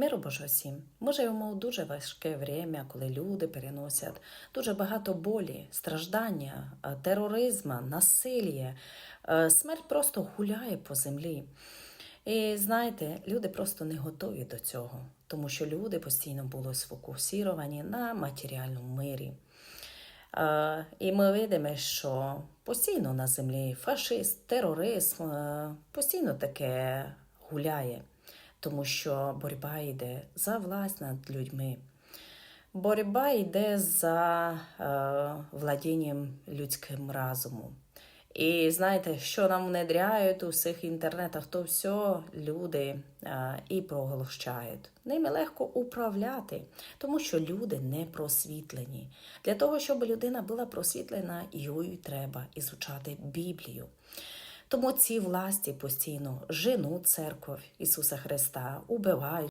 Миру Божого всім. Ми живемо у дуже важке время, коли люди переносять дуже багато болі, страждання, е, тероризму, насилля. Е, Смерть просто гуляє по землі. І знаєте, люди просто не готові до цього, тому що люди постійно були сфокусовані на матеріальному мирі. Е, І ми видимо, що постійно на землі фашизм, тероризм, постійно таке гуляє, тому що боротьба йде за власть над людьми. Боротьба йде за е, владінням людським разумом. І знаєте, що нам внедряють у всіх інтернетах, то все люди а, і проголощають. Ними легко управляти, тому що люди не просвітлені. Для того, щоб людина була просвітлена, їй треба ізучати Біблію. Тому ці власті постійно женуть церков Ісуса Христа, убивають.